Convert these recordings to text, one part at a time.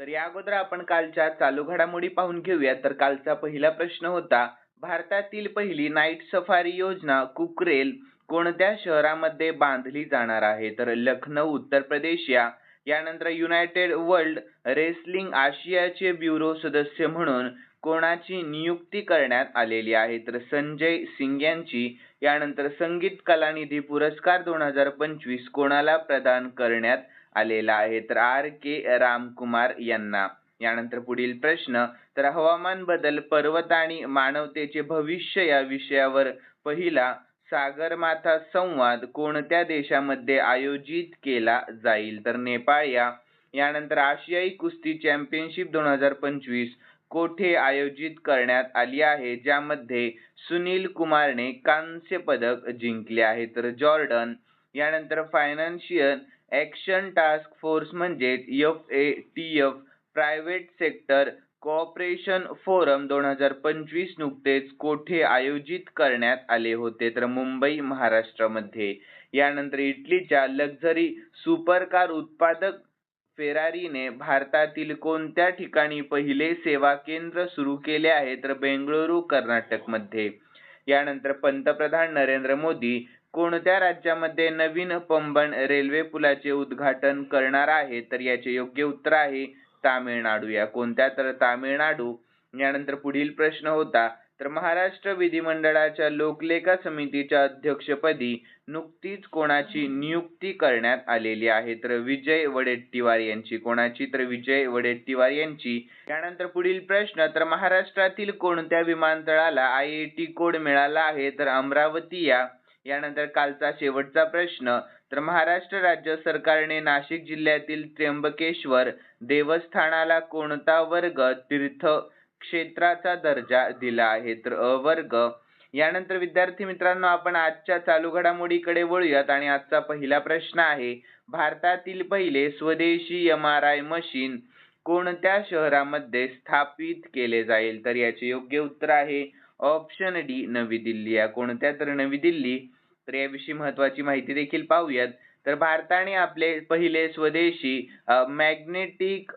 तर या अगोदर आपण कालच्या चालू घडामोडी पाहून घेऊया. तर कालचा पहिला प्रश्न होता भारतातील पहिली नाईट सफारी योजना कुकरेल कोणत्या शहरामध्ये बांधली जाणार आहे? तर लखनौ उत्तर प्रदेश या यानंतर युनायटेड वर्ल्ड रेसलिंग आशियाचे ब्युरो सदस्य म्हणून कोणाची नियुक्ती करण्यात आलेली आहे? तर संजय सिंग यांची यानंतर संगीत कलानिधी पुरस्कार दोन हजार पंचवीस कोणाला प्रदान करण्यात आलेला आहे. तर आर के रामकुमार यांना. यानंतर पुढील प्रश्न तर हवामान बदल पर्वत आणि मानवतेचे भविष्य या विषयावर पहिला सागरमाथा संवाद कोणत्या देशामध्ये आयोजित केला जाईल? तर नेपाळ या. यानंतर आशियाई कुस्ती चॅम्पियनशिप दोन हजार पंचवीस कोठे आयोजित करण्यात आली आहे? ज्यामध्ये सुनील कुमारने कांस्य पदक जिंकले आहे. तर जॉर्डन. यानंतर फायनान्शियल ॲक्शन टास्क फोर्स म्हणजेच F A T F private sector cooperation forum दोन हजार पंचवीस नुकतेच कोठे आयोजित करण्यात आले होते? तर मुंबई महाराष्ट्रामध्ये. यानंतर इटलीच्या लक्झरी सुपरकार उत्पादक फेरारीने भारतातील कोणत्या ठिकाणी पहिले सेवा केंद्र सुरू केले आहे? तर बेंगळुरू कर्नाटकमध्ये. यानंतर पंतप्रधान नरेंद्र मोदी कोणत्या राज्यामध्ये नवीन पंबन रेल्वे पुलाचे उद्घाटन करणार आहे? तर याचे योग्य उत्तर आहे तामिळनाडू. या कोणत्या? तर तामिळनाडू. यानंतर पुढील प्रश्न होता तर महाराष्ट्र विधिमंडळाच्या लोकलेखा समितीच्या अध्यक्षपदी नुकतीच कोणाची नियुक्ती करण्यात आलेली आहे? तर विजय वडेट्टीवार यांची. कोणाची? तर विजय वडेट्टीवार यांची. यानंतर पुढील प्रश्न तर महाराष्ट्रातील कोणत्या विमानतळाला आय आय टी कोड मिळाला आहे? तर अमरावती या यानंतर कालचा शेवटचा प्रश्न तर महाराष्ट्र राज्य सरकारने नाशिक जिल्ह्यातील त्र्यंबकेश्वर देवस्थानाला कोणता वर्ग तीर्थ क्षेत्राचा दर्जा दिला आहे? तर अ वर्ग. यानंतर विद्यार्थी मित्रांनो आपण आजच्या चालू घडामोडीकडे वळूयात आणि आजचा पहिला प्रश्न आहे भारतातील पहिले स्वदेशी एम आर आय मशीन कोणत्या शहरामध्ये स्थापित केले जाईल? तर याचे योग्य उत्तर आहे ऑप्शन डी नवी दिल्ली. या कोणत्या तर नवी दिल्ली तर याविषयी महत्वाची माहिती देखील पाहूयात. तर भारताने आपले पहिले स्वदेशी मॅग्नेटिक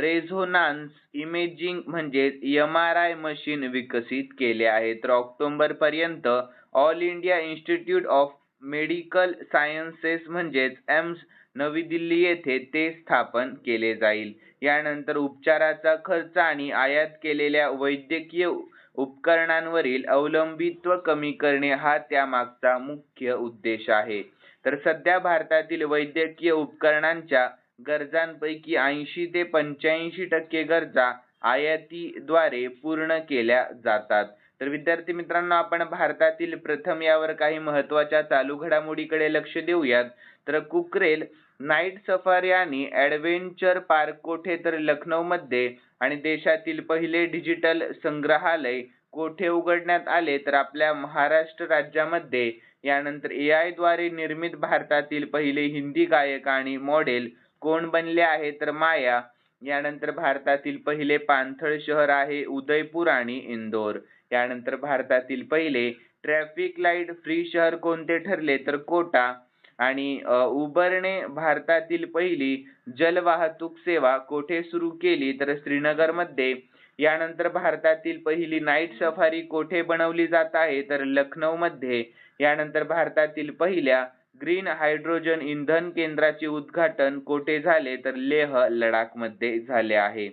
रेझोनान्स इमेजिंग म्हणजेच एम आर आय मशीन विकसित केले आहे तर ऑक्टोबर पर्यंत All India Institute of Medical Sciences म्हणजेच एम्स नवी दिल्ली येथे ते स्थापन केले जाईल. यानंतर उपचाराचा खर्च आणि आयात केलेल्या वैद्यकीय उपकरणांवरील अवलंबित्व कमी करणे हा त्यामागचा मुख्य उद्देश आहे. तर सध्या भारतातील वैद्यकीय उपकरणांच्या गरजांपैकी ऐंशी ते पंच्याऐंशी टक्के गरजा आयातीद्वारे पूर्ण केल्या जातात. तर विद्यार्थी मित्रांनो आपण भारतातील प्रथम यावर काही महत्त्वाच्या चालू घडामोडीकडे लक्ष देऊयात. तर कुकरेल नाईट सफारी आणि ॲडव्हेंचर पार्क कोठे? तर लखनौ मध्ये आणि देशातील पहिले डिजिटल संग्रहालय कोठे उघडण्यात आले तर आपल्या महाराष्ट्र राज्यामध्ये? यानंतर ए आयद्वारे निर्मित भारतातील पहिले हिंदी गायक आणि मॉडेल कोण बनले आहे तर माया? यानंतर भारतातील पहिले पाणथळ शहर आहे उदयपूर आणि इंदोर. यानंतर भारतातील पहिले ट्रॅफिक लाइट फ्री शहर कोणते ठरले तर कोटा? आणि उबरने भारतातील पहिली जलवाहतूक सेवा कोठे सुरू केली? तर श्रीनगरमध्ये यानंतर भारतातील पहिली नाईट सफारी कोठे बनवली जात आहे? तर लखनौ मध्ये यानंतर भारतातील पहिल्या ग्रीन हायड्रोजन इंधन केंद्राचे उद्घाटन कोठे झाले? तर लेह लडाखमध्ये झाले आहे.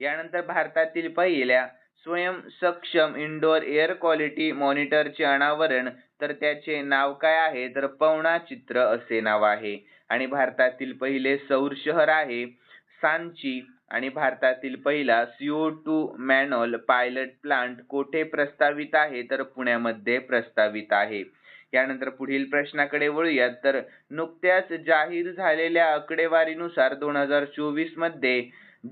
यानंतर भारतातील पहिल्या स्वयं सक्षम इंडोर एअर क्वालिटी मॉनिटरचे अनावरण तर त्याचे नाव काय आहे? तर पवना चित्र असे नाव आहे. आणि भारतातील पहिले सौर शहर आहे सांची आणि भारतातील पहिला CO two methanol pilot plant कोठे प्रस्तावित आहे? तर पुण्यामध्ये प्रस्तावित आहे. यानंतर पुढील प्रश्नाकडे वळूयात. तर नुकत्याच जाहीर झालेल्या आकडेवारीनुसार दोन हजार चोवीसमध्ये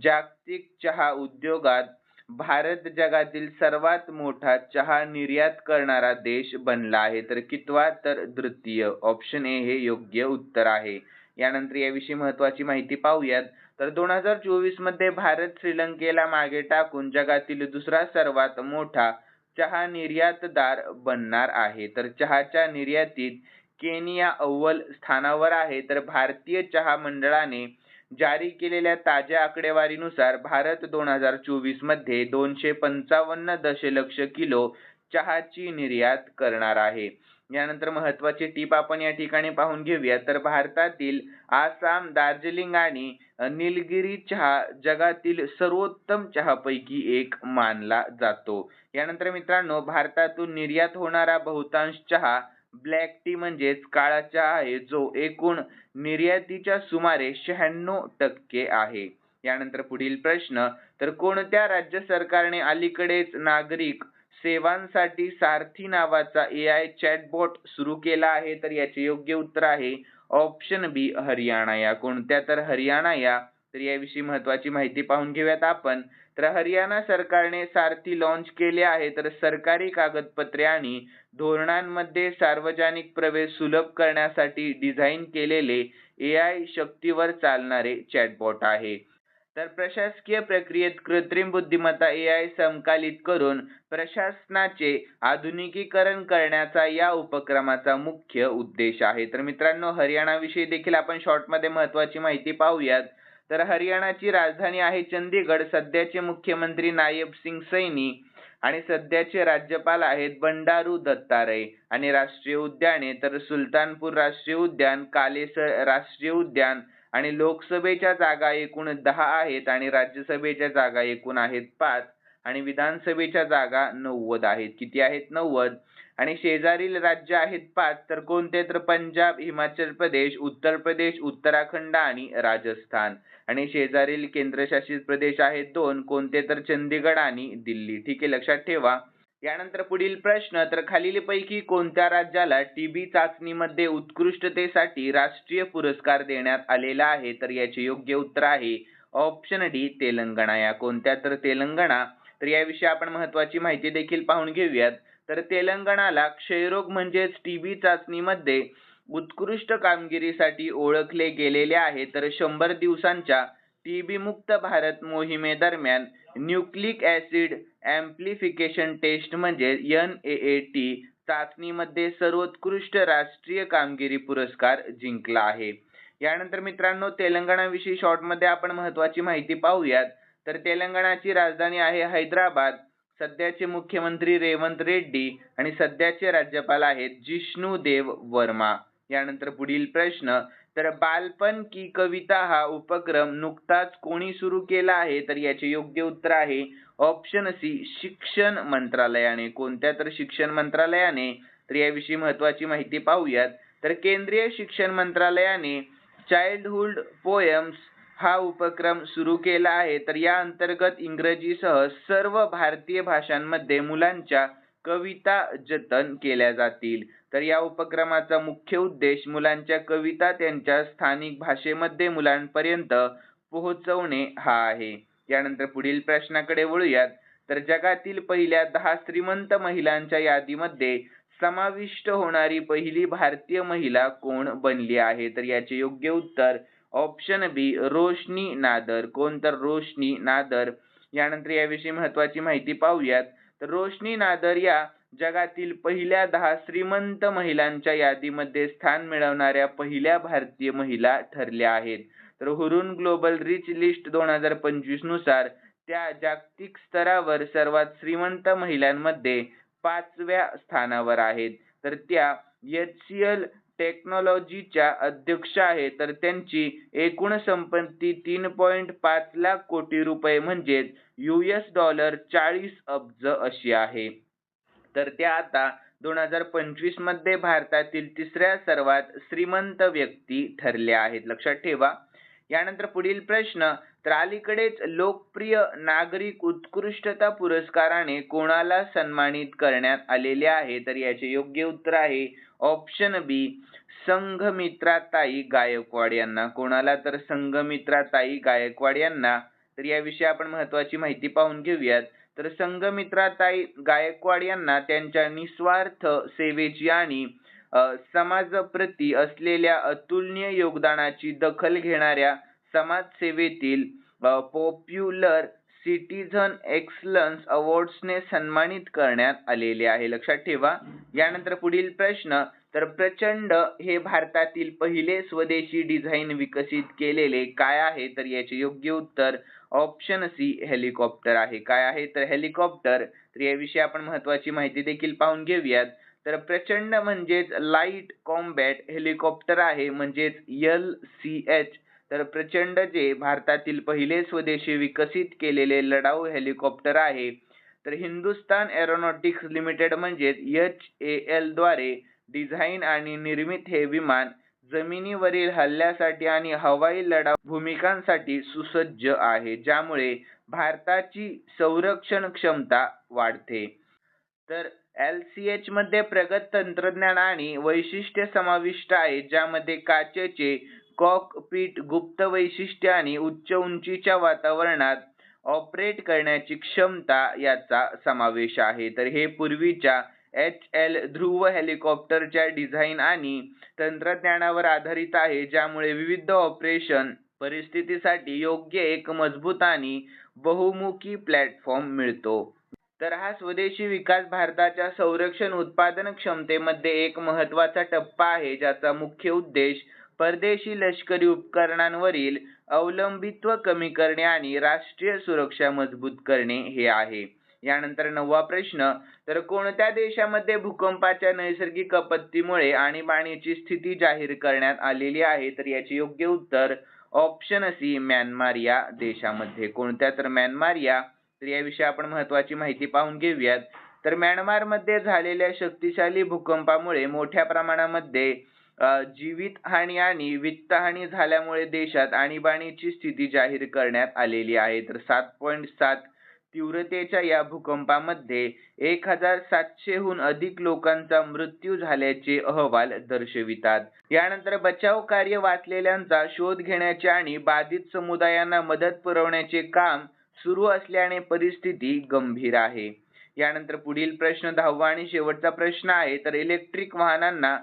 जागतिक चहा उद्योगात भारत जगातील सर्वात मोठा चहा निर्यात करणारा देश बनला आहे. तर कितवा तर तृतीय ऑप्शन ए हे योग्य उत्तर आहे. यानंतर याविषयी महत्वाची माहिती पाहूयात. तर दोन हजार चोवीसमध्ये भारत श्रीलंकेला मागे टाकून जगातील दुसरा सर्वात मोठा चहा निर्यातदार बनणार आहे. तर चहाच्या निर्यातीत केनिया अव्वल स्थानावर आहे. तर भारतीय चहा मंडळाने जारी केलेल्या ताज्या आकडेवारीनुसार भारत दोन हजार चोवीसमध्ये दोनशे पंचावन्न दशलक्ष किलो चहाची निर्यात करणार आहे. यानंतर महत्वाची टीप आपण या ठिकाणी पाहून घेऊया. तर भारतातील आसाम दार्जिलिंग आणि निलगिरी चहा जगातील सर्वोत्तम चहापैकी एक मानला जातो. यानंतर मित्रांनो भारतातून निर्यात होणारा बहुतांश चहा ब्लॅक टी म्हणजेच काळा चहा आहे जो एकूण निर्यातीच्या सुमारे शहाण्णव टक्के आहे. यानंतर पुढील प्रश्न तर कोणत्या राज्य सरकारने अलीकडेच नागरिक सेवांसाठी सारथी नावाचा ए आय चॅटबॉट सुरू केला आहे? तर याचे योग्य उत्तर आहे ऑप्शन बी हरियाणा. या कोणत्या तर हरियाणा या? तर याविषयी महत्वाची माहिती पाहून घेऊयात आपण. तर हरियाणा सरकारने सारथी लॉन्च केले आहे. तर सरकारी कागदपत्रे आणि धोरणांमध्ये सार्वजनिक प्रवेश सुलभ करण्यासाठी डिझाईन केलेले ए आय शक्तीवर चालणारे चॅटबॉट आहे. तर प्रशासकीय प्रक्रियेत कृत्रिम बुद्धिमत्ता ए आय समकालीत करून प्रशासनाचे आधुनिकीकरण करण्याचा या उपक्रमाचा मुख्य उद्देश आहे. तर मित्रांनो हरियाणा विषयी देखील आपण शॉर्टमध्ये महत्वाची माहिती पाहूयात. तर हरियाणाची राजधानी आहे चंदीगड सध्याचे मुख्यमंत्री नायब सिंग सैनी आणि सध्याचे राज्यपाल आहेत बंडारू दत्तारय आणि राष्ट्रीय उद्याने. तर सुलतानपूर राष्ट्रीय उद्यान कालेसर राष्ट्रीय उद्यान आणि लोकसभेच्या जागा एकूण दहा आहेत आणि राज्यसभेच्या जागा एकूण आहेत पाच आणि विधानसभेच्या जागा नव्वद आहेत. किती आहेत? नव्वद. आणि शेजारील राज्य आहेत पाच तर कोणते? तर पंजाब हिमाचल प्रदेश उत्तर प्रदेश उत्तराखंड आणि राजस्थान. आणि शेजारील केंद्रशासित प्रदेश आहेत दोन कोणते? तर चंदीगड आणि दिल्ली. ठीक आहे लक्षात ठेवा. यानंतर पुढील प्रश्न तर खालीलपैकी कोणत्या राज्याला टीबी चाचणीमध्ये उत्कृष्टतेसाठी राष्ट्रीय पुरस्कार देण्यात आलेला आहे? तर याचे योग्य उत्तर आहे ऑप्शन डी तेलंगणा. या कोणत्या? तर तेलंगणा. तर याविषयी आपण महत्वाची माहिती देखील पाहून घेऊयात. तर तेलंगणाला क्षयरोग म्हणजेच टीबी चाचणीमध्ये उत्कृष्ट कामगिरीसाठी ओळखले गेलेले आहे. तर शंभर दिवसांच्या टीबी मुक्त भारत मोहिमेदरम्यान न्यूक्लिक ऍसिड ॲम्प्लिफिकेशन टेस्ट म्हणजे एन ए ए टी चाचणीमध्ये सर्वोत्कृष्ट राष्ट्रीय कामगिरी पुरस्कार जिंकला आहे. यानंतर मित्रांनो तेलंगणाविषयी शॉर्टमध्ये आपण महत्वाची माहिती पाहूयात. तर तेलंगणाची राजधानी आहे हैदराबाद. सध्याचे मुख्यमंत्री रेवंत रेड्डी आणि सध्याचे राज्यपाल आहेत जिष्णू देव वर्मा. यानंतर पुढील प्रश्न तर बालपण की कविता हा उपक्रम नुकताच कोणी सुरू केला आहे? तर याचे योग्य उत्तर आहे ऑप्शन सी शिक्षण मंत्रालयाने. कोणत्या तर शिक्षण मंत्रालयाने? तर याविषयी महत्वाची माहिती पाहूयात. तर केंद्रीय शिक्षण मंत्रालयाने चाइल्डहुड पोएम्स हा उपक्रम सुरू केला आहे. तर या अंतर्गत इंग्रजीसह सर्व भारतीय भाषांमध्ये मुलांच्या कविता जतन केल्या जातील. तर या उपक्रमाचा मुख्य उद्देश मुलांच्या कविता त्यांच्या स्थानिक भाषेमध्ये मुलांपर्यंत पोहोचवणे हा आहे. यानंतर पुढील प्रश्नाकडे वळूयात. तर जगातील पहिल्या दहा श्रीमंत महिलांच्या यादीमध्ये समाविष्ट होणारी पहिली भारतीय महिला कोण बनली आहे? तर याचे योग्य उत्तर ऑप्शन बी रोशनी नादर. कोण तर रोशनी नादर? यानंतर याविषयी महत्वाची माहिती पाहूयात. तर रोशनी नादर या जगातील पहिल्या दहा श्रीमंत महिलांच्या यादीमध्ये स्थान मिळवणाऱ्या पहिल्या भारतीय महिला ठरल्या आहेत. तर हुरून ग्लोबल रिच लिस्ट दोन हजार पंचवीसनुसार त्या जागतिक स्तरावर सर्वात श्रीमंत महिलांमध्ये पाचव्या स्थानावर आहेत. तर त्या एच सी एल टेक्नॉलॉजीच्या अध्यक्ष आहेत तर त्यांची एकूण संपत्ती तीन पॉईंट पाच लाख कोटी रुपये म्हणजेच यूएस डॉलर चाळीस अब्ज अशी आहे. तर त्या आता दोन हजार पंचवीसमध्ये भारतातील तिसऱ्या सर्वात श्रीमंत व्यक्ती ठरल्या आहेत. लक्षात ठेवा. यानंतर पुढील प्रश्न तर अलीकडेच लोकप्रिय नागरिक उत्कृष्टता पुरस्काराने कोणाला सन्मानित करण्यात आलेले आहे? तर याचे योग्य उत्तर आहे ऑप्शन बी संघमित्राताई गायकवाड यांना. कोणाला तर संघमित्राताई गायकवाड यांना. तर याविषयी आपण महत्वाची माहिती पाहून घेऊयात. तर संघमित्राताई गायकवाड यांना त्यांच्या निस्वार्थ सेवेची आणि समाजप्रती असलेल्या अतुलनीय योगदानाची दखल घेणाऱ्या समाजसेवेतील पॉप्युलर सिटीझन एक्सलन्स अवॉर्ड्सने सन्मानित करण्यात आलेले आहे. लक्षात ठेवा. यानंतर पुढील प्रश्न तर प्रचंड हे भारतातील पहिले स्वदेशी डिझाईन विकसित केलेले काय आहे? तर याचे योग्य उत्तर ऑप्शन सी हेलिकॉप्टर आहे. काय आहे? तर हेलिकॉप्टर तर याविषयी आपण महत्वाची माहिती देखील पाहून घेऊयात. तर प्रचंड म्हणजेच लाइट कॉम्बॅट हेलिकॉप्टर आहे. म्हणजेच एल सी एच तर प्रचंड जे भारतातील पहिले स्वदेशी विकसित केलेले लढाऊ हेलिकॉप्टर आहे तर हिंदुस्तान एरोनॉटिक्स लिमिटेड म्हणजेच एच ए एलद्वारे डिझाईन आणि निर्मित हे विमान जमिनीवरील हल्ल्यासाठी आणि हवाई लढाऊ भूमिकांसाठी सुसज्ज आहे ज्यामुळे भारताची संरक्षण क्षमता वाढते. तर एल सी एच मध्ये प्रगत तंत्रज्ञान आणि वैशिष्ट्य समाविष्ट आहे ज्यामध्ये काचेचे कॉकपीट गुप्त वैशिष्ट्य आणि उच्च उंचीच्या वातावरणात ऑपरेट करण्याची क्षमता याचा समावेश आहे. तर हे पूर्वीच्या एच एल ध्रुव हेलिकॉप्टरच्या डिझाईन आणि तंत्रज्ञानावर आधारित आहे ज्यामुळे विविध ऑपरेशन परिस्थितीसाठी योग्य एक मजबूत आणि बहुमुखी प्लॅटफॉर्म मिळतो. तर हा स्वदेशी विकास भारताच्या संरक्षण उत्पादन क्षमतेमध्ये एक महत्त्वाचा टप्पा आहे ज्याचा मुख्य उद्देश परदेशी लष्करी उपकरणांवरील अवलंबित्व कमी करणे आणि राष्ट्रीय सुरक्षा मजबूत करणे हे आहे. यानंतर नववा प्रश्न तर कोणत्या देशामध्ये भूकंपाच्या नैसर्गिक आपत्तीमुळे आणीबाणीची स्थिती जाहीर करण्यात आलेली आहे? तर याचे योग्य उत्तर ऑप्शन सी म्यानमार या देशामध्ये. कोणत्या? तर म्यानमार या तर याविषयी आपण महत्वाची माहिती पाहून घेऊयात. तर म्यानमारमध्ये झालेल्या शक्तिशाली भूकंपामुळे मोठ्या प्रमाणामध्ये जीवित हानी आणि वित्तहानी झाल्यामुळे देशात आणीबाणीची स्थिती जाहीर करण्यात आलेली आहे. तर सात पॉईंट सात तीव्रतेच्या या भूकंपामध्ये एक हजार सातशेहून अधिक लोकांचा मृत्यू झाल्याचे अहवाल दर्शवितात. यानंतर बचाव कार्य वाचलेल्यांचा शोध घेण्याचे आणि बाधित समुदायांना मदत पुरवण्याचे काम सुरू असल्याने परिस्थिती गंभीर आहे. यानंतर पुढील प्रश्न दहावा आणि शेवटचा प्रश्न आहे. तर इलेक्ट्रिक वाहनांना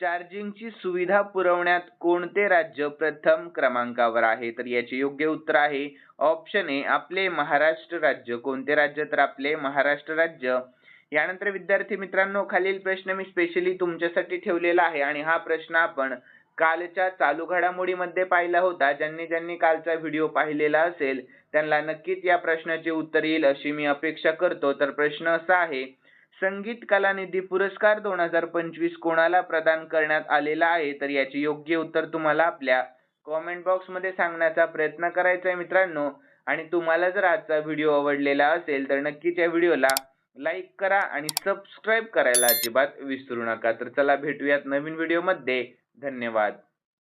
चार्जिंगची सुविधा पुरवण्यात कोणते राज्य प्रथम क्रमांकावर आहे? तर याचे योग्य उत्तर आहे ऑप्शन ए आपले महाराष्ट्र राज्य. कोणते राज्य? तर आपले महाराष्ट्र राज्य. यानंतर विद्यार्थी मित्रांनो खालील प्रश्न मी स्पेशली तुमच्यासाठी ठेवलेला आहे आणि हा प्रश्न आपण कालच्या चालू घडामोडीमध्ये पाहिला होता. ज्यांनी ज्यांनी कालचा व्हिडिओ पाहिलेला असेल त्यांना नक्कीच या प्रश्नाचे उत्तर येईल अशी मी अपेक्षा करतो. तर प्रश्न असा आहे संगीत कला निधी पुरस्कार दोन हजार पंचवीस कोणाला प्रदान करण्यात आलेला आहे? तर याचे योग्य उत्तर तुम्हाला आपल्या कॉमेंट बॉक्समध्ये सांगण्याचा प्रयत्न करायचा आहे मित्रांनो. आणि तुम्हाला जर आजचा व्हिडिओ आवडलेला असेल तर नक्कीच या व्हिडिओला लाईक करा आणि सबस्क्राईब करायला अजिबात विसरू नका. तर चला भेटूयात नवीन व्हिडिओमध्ये. धन्यवाद.